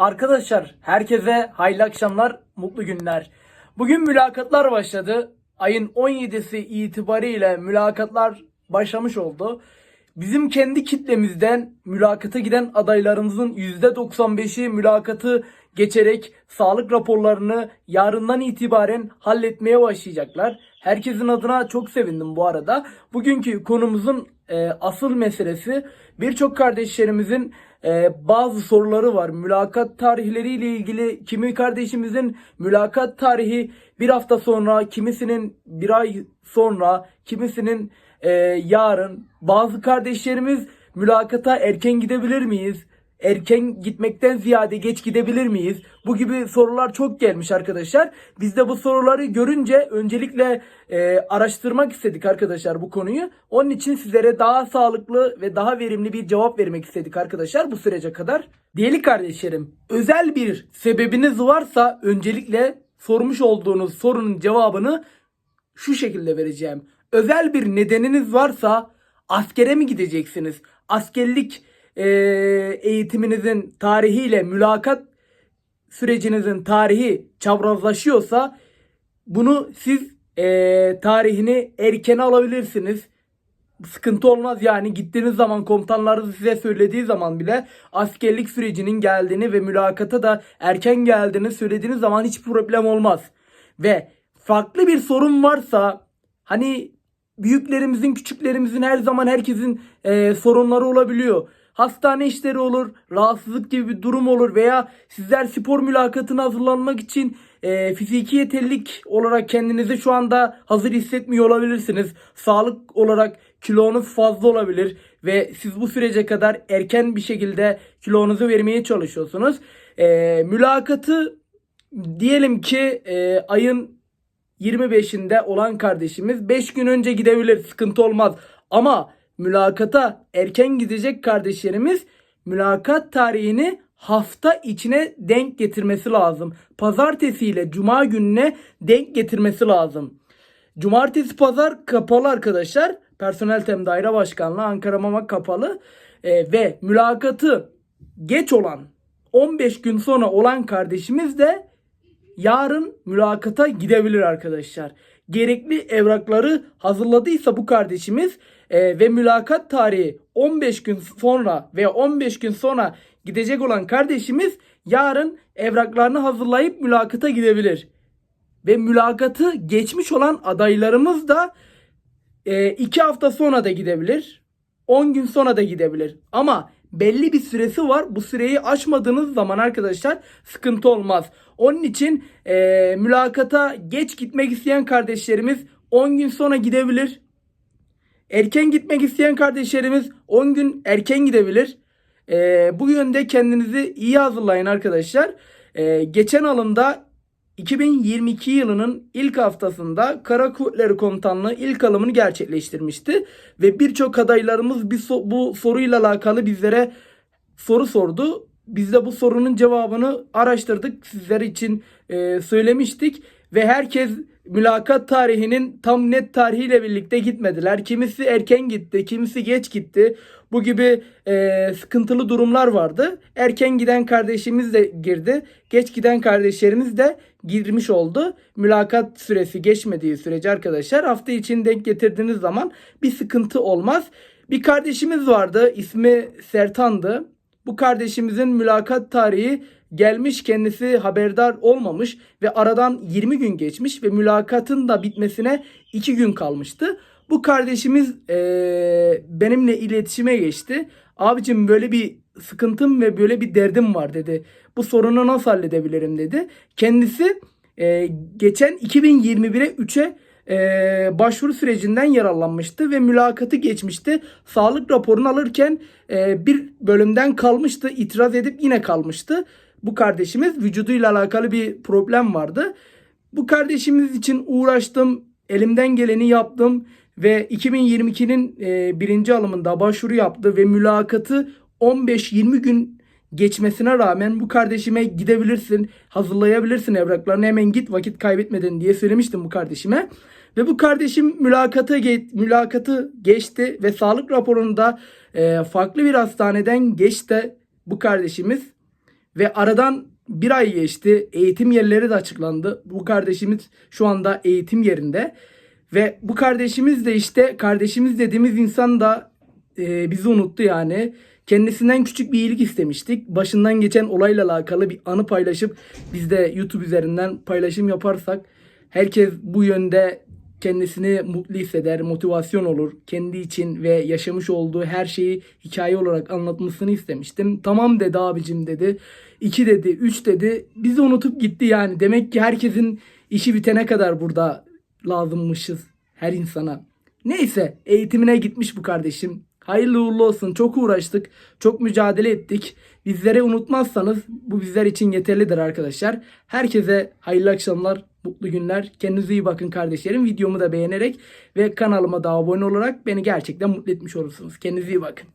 Arkadaşlar herkese hayırlı akşamlar, mutlu günler. Bugün mülakatlar başladı. Ayın 17'si itibariyle mülakatlar başlamış oldu. Bizim kendi kitlemizden mülakata giden adaylarımızın %95'i mülakatı geçerek sağlık raporlarını yarından itibaren halletmeye başlayacaklar. Herkesin adına çok sevindim bu arada. Bugünkü konumuzun e, asıl meselesi birçok kardeşlerimizin e, bazı soruları var. Mülakat tarihleriyle ilgili kimi kardeşimizin mülakat tarihi bir hafta sonra, kimisinin bir ay sonra, kimisinin e, yarın. Bazı kardeşlerimiz mülakata erken gidebilir miyiz? Erken gitmekten ziyade geç gidebilir miyiz? Bu gibi sorular çok gelmiş arkadaşlar. Biz de bu soruları görünce öncelikle e, araştırmak istedik arkadaşlar bu konuyu. Onun için sizlere daha sağlıklı ve daha verimli bir cevap vermek istedik arkadaşlar bu sürece kadar. Diyelim kardeşlerim, özel bir sebebiniz varsa öncelikle sormuş olduğunuz sorunun cevabını şu şekilde vereceğim. Özel bir nedeniniz varsa askere mi gideceksiniz? Askerlik e, eğitiminizin tarihiyle mülakat sürecinizin tarihi çaprazlaşıyorsa bunu siz e, tarihini erkene alabilirsiniz. Sıkıntı olmaz yani gittiğiniz zaman komutanlarınız size söylediği zaman bile askerlik sürecinin geldiğini ve mülakata da erken geldiğini söylediğiniz zaman hiç problem olmaz. Ve farklı bir sorun varsa hani büyüklerimizin küçüklerimizin her zaman herkesin e, sorunları olabiliyor. Hastane işleri olur, rahatsızlık gibi bir durum olur veya sizler spor mülakatına hazırlanmak için e, fiziki yeterlilik olarak kendinizi şu anda hazır hissetmiyor olabilirsiniz. Sağlık olarak kilonuz fazla olabilir ve siz bu sürece kadar erken bir şekilde kilonuzu vermeye çalışıyorsunuz. E, mülakatı diyelim ki e, ayın 25'inde olan kardeşimiz 5 gün önce gidebilir sıkıntı olmaz. Ama mülakata erken gidecek kardeşlerimiz mülakat tarihini hafta içine denk getirmesi lazım. Pazartesi ile cuma gününe denk getirmesi lazım. Cumartesi pazar kapalı arkadaşlar. Personel tem daire başkanlığı Ankara Mama kapalı. Ee, ve mülakatı geç olan 15 gün sonra olan kardeşimiz de yarın mülakata gidebilir arkadaşlar. Gerekli evrakları hazırladıysa bu kardeşimiz e, ve mülakat tarihi 15 gün sonra veya 15 gün sonra gidecek olan kardeşimiz yarın evraklarını hazırlayıp mülakata gidebilir. Ve mülakatı geçmiş olan adaylarımız da 2 hafta sonra da gidebilir. 10 gün sonra da gidebilir. Ama belli bir süresi var. Bu süreyi aşmadığınız zaman arkadaşlar sıkıntı olmaz. Onun için e, mülakata geç gitmek isteyen kardeşlerimiz 10 gün sonra gidebilir. Erken gitmek isteyen kardeşlerimiz 10 gün erken gidebilir. E, bu yönde kendinizi iyi hazırlayın arkadaşlar. E, geçen alımda 2022 yılının ilk haftasında Kara Kuvvetleri Komutanlığı ilk alımını gerçekleştirmişti. Ve birçok adaylarımız bir so- bu soruyla alakalı bizlere soru sordu. Biz de bu sorunun cevabını araştırdık. Sizler için e, söylemiştik. Ve herkes mülakat tarihinin tam net tarihiyle birlikte gitmediler. Kimisi erken gitti, kimisi geç gitti. Bu gibi e, sıkıntılı durumlar vardı. Erken giden kardeşimiz de girdi. Geç giden kardeşlerimiz de girmiş oldu. Mülakat süresi geçmediği sürece arkadaşlar hafta için denk getirdiğiniz zaman bir sıkıntı olmaz. Bir kardeşimiz vardı. ismi Sertan'dı. Bu kardeşimizin mülakat tarihi gelmiş kendisi haberdar olmamış ve aradan 20 gün geçmiş ve mülakatın da bitmesine 2 gün kalmıştı. Bu kardeşimiz eee, benimle iletişime geçti. Abicim böyle bir sıkıntım ve böyle bir derdim var dedi. Bu sorunu nasıl halledebilirim dedi. Kendisi eee, geçen 2021'e 3'e e, başvuru sürecinden yararlanmıştı ve mülakatı geçmişti. Sağlık raporunu alırken e, bir bölümden kalmıştı. itiraz edip yine kalmıştı. Bu kardeşimiz vücuduyla alakalı bir problem vardı. Bu kardeşimiz için uğraştım. Elimden geleni yaptım ve 2022'nin e, birinci alımında başvuru yaptı ve mülakatı 15-20 gün geçmesine rağmen bu kardeşime gidebilirsin, hazırlayabilirsin evraklarını hemen git vakit kaybetmeden diye söylemiştim bu kardeşime. Ve bu kardeşim mülakata mülakatı geçti ve sağlık raporunda e, farklı bir hastaneden geçti bu kardeşimiz Ve aradan bir ay geçti. Eğitim yerleri de açıklandı. Bu kardeşimiz şu anda eğitim yerinde. Ve bu kardeşimiz de işte kardeşimiz dediğimiz insan da e, bizi unuttu yani. Kendisinden küçük bir iyilik istemiştik. Başından geçen olayla alakalı bir anı paylaşıp biz de YouTube üzerinden paylaşım yaparsak herkes bu yönde kendisini mutlu hisseder, motivasyon olur. Kendi için ve yaşamış olduğu her şeyi hikaye olarak anlatmasını istemiştim. Tamam dedi abicim dedi. 2 dedi, 3 dedi. Bizi unutup gitti yani. Demek ki herkesin işi bitene kadar burada lazımmışız her insana. Neyse eğitimine gitmiş bu kardeşim. Hayırlı uğurlu olsun. Çok uğraştık. Çok mücadele ettik. Bizleri unutmazsanız bu bizler için yeterlidir arkadaşlar. Herkese hayırlı akşamlar, mutlu günler. Kendinize iyi bakın kardeşlerim. Videomu da beğenerek ve kanalıma da abone olarak beni gerçekten mutlu etmiş olursunuz. Kendinize iyi bakın.